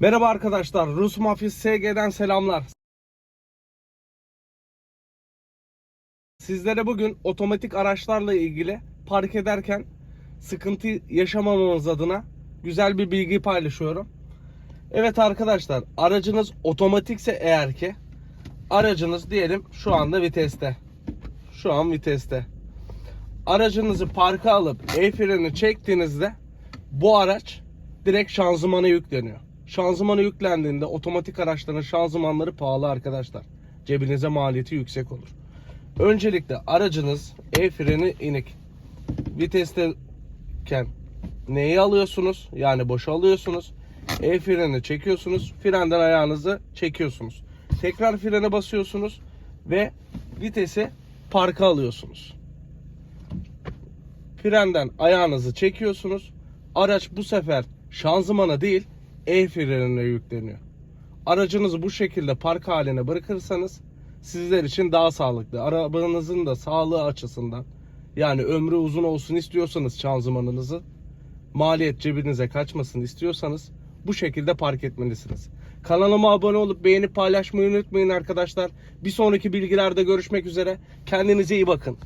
Merhaba arkadaşlar, Rus Mafis SG'den selamlar. Sizlere bugün otomatik araçlarla ilgili park ederken sıkıntı yaşamamamız adına güzel bir bilgi paylaşıyorum. Evet arkadaşlar, aracınız otomatikse eğer ki aracınız diyelim şu anda viteste. Şu an viteste. Aracınızı parka alıp el freni çektiğinizde bu araç direkt şanzımana yükleniyor. Şanzımana yüklendiğinde otomatik araçların şanzımanları pahalı arkadaşlar. Cebinize maliyeti yüksek olur. Öncelikle aracınız el freni inik. Vitesteyken neyi alıyorsunuz? Yani boşa alıyorsunuz. El freni çekiyorsunuz. Frenden ayağınızı çekiyorsunuz. Tekrar frene basıyorsunuz ve vitesi parka alıyorsunuz. Frenden ayağınızı çekiyorsunuz. Araç bu sefer şanzımana değil el frenine yükleniyor. Aracınızı bu şekilde park haline bırakırsanız sizler için daha sağlıklı. Arabanızın da sağlığı açısından yani ömrü uzun olsun istiyorsanız şanzımanınızı maliyet cebinize kaçmasın istiyorsanız bu şekilde park etmelisiniz. Kanalıma abone olup beğenip paylaşmayı unutmayın arkadaşlar. Bir sonraki bilgilerde görüşmek üzere. Kendinize iyi bakın.